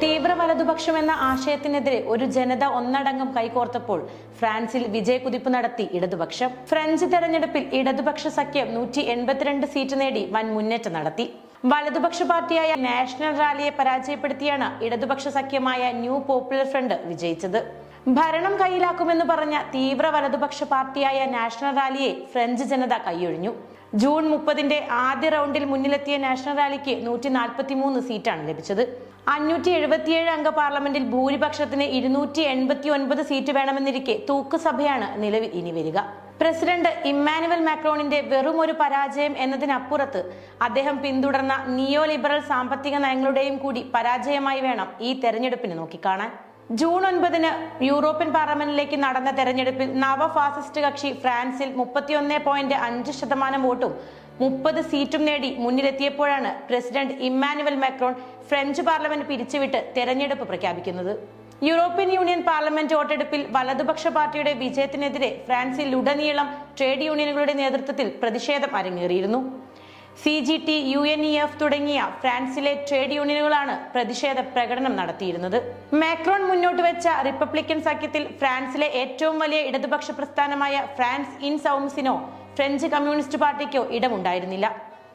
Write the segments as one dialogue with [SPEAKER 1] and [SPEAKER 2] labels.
[SPEAKER 1] തീവ്ര വലതുപക്ഷം എന്ന ആശയത്തിനെതിരെ ഒരു ജനത ഒന്നടങ്കം കൈകോർത്തപ്പോൾ ഫ്രാൻസിൽ വിജയകുതിപ്പ് നടത്തി ഇടതുപക്ഷം. ഫ്രഞ്ച് തെരഞ്ഞെടുപ്പിൽ ഇടതുപക്ഷ സഖ്യം നൂറ്റി എൺപത്തിരണ്ട് സീറ്റ് നേടി വൻ മുന്നേറ്റം നടത്തി. വലതുപക്ഷ പാർട്ടിയായ നാഷണൽ റാലിയെ പരാജയപ്പെടുത്തിയാണ് ഇടതുപക്ഷ സഖ്യമായ ന്യൂ പോപ്പുലർ ഫ്രണ്ട് വിജയിച്ചത്. ഭരണം കയ്യിലാക്കുമെന്ന് പറഞ്ഞ തീവ്ര വലതുപക്ഷ പാർട്ടിയായ നാഷണൽ റാലിയെ ഫ്രഞ്ച് ജനത കൈയൊഴിഞ്ഞു. ജൂൺ മുപ്പതിന്റെ ആദ്യ റൗണ്ടിൽ മുന്നിലെത്തിയ നാഷണൽ റാലിക്ക് നൂറ്റി നാൽപ്പത്തി മൂന്ന് സീറ്റാണ് ലഭിച്ചത്. അഞ്ഞൂറ്റി എഴുപത്തിയേഴ് അംഗ പാർലമെന്റിൽ ഭൂരിപക്ഷത്തിന് ഇരുന്നൂറ്റി എൺപത്തി ഒൻപത് സീറ്റ് വേണമെന്നിരിക്കെ തൂക്കുസഭയാണ് നിലവിൽ ഇനി വരിക. പ്രസിഡന്റ് ഇമ്മാനുവൽ മാക്രോണിന്റെ വെറും ഒരു പരാജയം എന്നതിനപ്പുറത്ത് അദ്ദേഹം പിന്തുടർന്ന നിയോ ലിബറൽ സാമ്പത്തിക നയങ്ങളുടെയും കൂടി പരാജയമായി വേണം ഈ തെരഞ്ഞെടുപ്പിന് നോക്കിക്കാണാൻ. ജൂൺ ഒൻപതിന് യൂറോപ്യൻ പാർലമെന്റിലേക്ക് നടന്ന തെരഞ്ഞെടുപ്പിൽ നവ ഫാസിസ്റ്റ് കക്ഷി ഫ്രാൻസിൽ മുപ്പത്തിയൊന്ന് പോയിന്റ് അഞ്ച് ശതമാനം വോട്ടും മുപ്പത് സീറ്റും നേടി മുന്നിലെത്തിയപ്പോഴാണ് president Emmanuel Macron French parliament പിരിച്ചുവിട്ട് തെരഞ്ഞെടുപ്പ് പ്രഖ്യാപിക്കുന്നത്. യൂറോപ്യൻ യൂണിയൻ പാർലമെന്റ് വോട്ടെടുപ്പിൽ വലതുപക്ഷ പാർട്ടിയുടെ വിജയത്തിനെതിരെ ഫ്രാൻസിൽ ഉടനീളം ട്രേഡ് യൂണിയനുകളുടെ നേതൃത്വത്തിൽ പ്രതിഷേധം അരങ്ങേറിയിരുന്നു. C G T U N E F തുടങ്ങിയ ഫ്രാൻസിലെ ട്രേഡ് യൂണിയനുകളാണ് പ്രതിഷേധ പ്രകടനം നടത്തിയിരുന്നത്. മാക്രോൺ മുന്നോട്ട് വെച്ച റിപ്പബ്ലിക്കൻ സഖ്യത്തിൽ ഫ്രാൻസിലെ ഏറ്റവും വലിയ ഇടതുപക്ഷ പ്രസ്ഥാനമായ ഫ്രാൻസ് ഇൻ സൗംസിനോ ഫ്രഞ്ച് കമ്മ്യൂണിസ്റ്റ് പാർട്ടിക്കോ ഇടമുണ്ടായിരുന്നില്ല.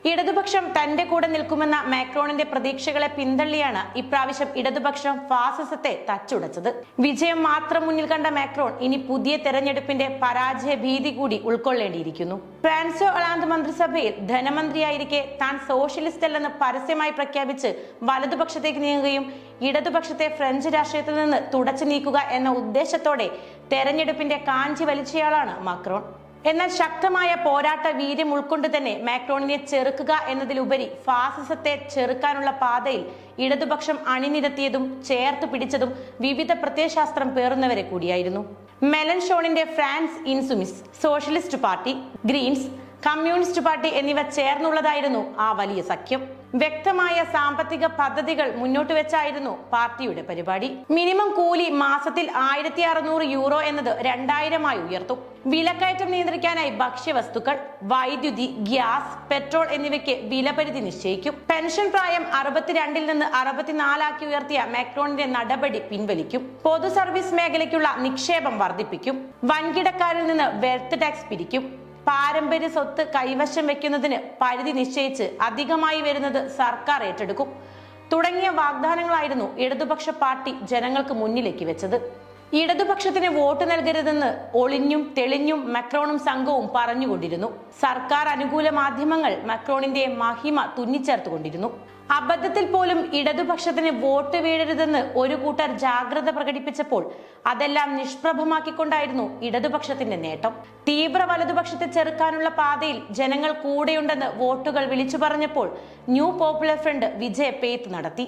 [SPEAKER 1] ഇടതുപക്ഷം തന്റെ കൂടെ നിൽക്കുമെന്ന മാക്രോണിന്റെ പ്രതീക്ഷകളെ പിന്തള്ളിയാണ് ഇപ്രാവശ്യം ഇടതുപക്ഷം ഫാസിസത്തെ തച്ചുടച്ചത്. വിജയം മാത്രം മുന്നിൽ കണ്ട മാക്രോൺ ഇനി പുതിയ തെരഞ്ഞെടുപ്പിന്റെ പരാജയ ഭീതി കൂടി ഉൾക്കൊള്ളേണ്ടിയിരിക്കുന്നു. ഫ്രാൻസോ ഒളാന്ത് മന്ത്രിസഭയിൽ ധനമന്ത്രിയായിരിക്കെ താൻ സോഷ്യലിസ്റ്റ് അല്ലെന്ന് പരസ്യമായി പ്രഖ്യാപിച്ച് വലതുപക്ഷത്തേക്ക് നീങ്ങുകയും ഇടതുപക്ഷത്തെ ഫ്രഞ്ച് രാഷ്ട്രീയത്തിൽ നിന്ന് തുടച്ചു നീക്കുക എന്ന ഉദ്ദേശത്തോടെ തെരഞ്ഞെടുപ്പിന്റെ കാഞ്ചി വലിച്ചയാളാണ് മാക്രോൺ. എന്നാൽ ശക്തമായ പോരാട്ട വീര്യം ഉൾക്കൊണ്ട് തന്നെ മാക്രോണിനെ ചെറുക്കുക എന്നതിലുപരി ഫാസിസത്തെ ചെറുക്കാനുള്ള പാതയിൽ ഇടതുപക്ഷം അണിനിരത്തിയതും ചേർത്ത് പിടിച്ചതും വിവിധ പ്രത്യയശാസ്ത്രം പേറുന്നവരെ കൂടിയായിരുന്നു. മെലൻഷോണിന്റെ France Insoumise socialist party Greens communist party എന്നിവ ചേർന്നുള്ളതായിരുന്നു ആ വലിയ സഖ്യം. വ്യക്തമായ സാമ്പത്തിക പദ്ധതികൾ മുന്നോട്ട് വെച്ചായിരുന്നു പാർട്ടിയുടെ പരിപാടി. മിനിമം കൂലി മാസത്തിൽ ആയിരത്തി അറുന്നൂറ് യൂറോ എന്നത് രണ്ടായിരമായി ഉയർത്തും. വിലക്കയറ്റം നിയന്ത്രിക്കാനായി ഭക്ഷ്യവസ്തുക്കൾ വൈദ്യുതി ഗ്യാസ് പെട്രോൾ എന്നിവയ്ക്ക് വിലപരിധി നിശ്ചയിക്കും. പെൻഷൻ പ്രായം അറുപത്തിരണ്ടിൽ നിന്ന് അറുപത്തിനാലാക്കി ഉയർത്തിയ മാക്രോണിന്റെ നടപടി പിൻവലിക്കും. പൊതു സർവീസ് മേഖലയ്ക്കുള്ള നിക്ഷേപം വർദ്ധിപ്പിക്കും. വൻകിടക്കാരിൽ നിന്ന് വെൽത്ത് ടാക്സ് പിരിക്കും. പാരമ്പര്യ സ്വത്ത് കൈവശം വെക്കുന്നതിന് പരിധി നിശ്ചയിച്ച് അധികമായി വരുന്നത് സർക്കാർ ഏറ്റെടുക്കും. തുടങ്ങിയ വാഗ്ദാനങ്ങളായിരുന്നു ഇടതുപക്ഷ പാർട്ടി ജനങ്ങൾക്ക് മുന്നിലേക്ക് വെച്ചത്. ഇടതുപക്ഷത്തിന് വോട്ട് നൽകരുതെന്ന് ഒളിഞ്ഞും തെളിഞ്ഞും മക്രോണും സംഘവും പറഞ്ഞുകൊണ്ടിരുന്നു. സർക്കാർ അനുകൂല മാധ്യമങ്ങൾ മക്രോണിന്റെ മഹിമ തുന്നിച്ചേർത്തുകൊണ്ടിരുന്നു. അബദ്ധത്തിൽ പോലും ഇടതുപക്ഷത്തിന് വോട്ട് വീഴരുതെന്ന് ഒരു കൂട്ടർ ജാഗ്രത പ്രകടിപ്പിച്ചപ്പോൾ അതെല്ലാം നിഷ്പ്രഭമാക്കിക്കൊണ്ടായിരുന്നു ഇടതുപക്ഷത്തിന്റെ നേട്ടം. തീവ്ര വലതുപക്ഷത്തെ ചെറുക്കാനുള്ള പാതയിൽ ജനങ്ങൾ കൂടെയുണ്ടെന്ന് വോട്ടുകൾ വിളിച്ചു പറഞ്ഞപ്പോൾ ന്യൂ പോപ്പുലർ ഫ്രണ്ട് വിജയ പേത്ത് നടത്തി.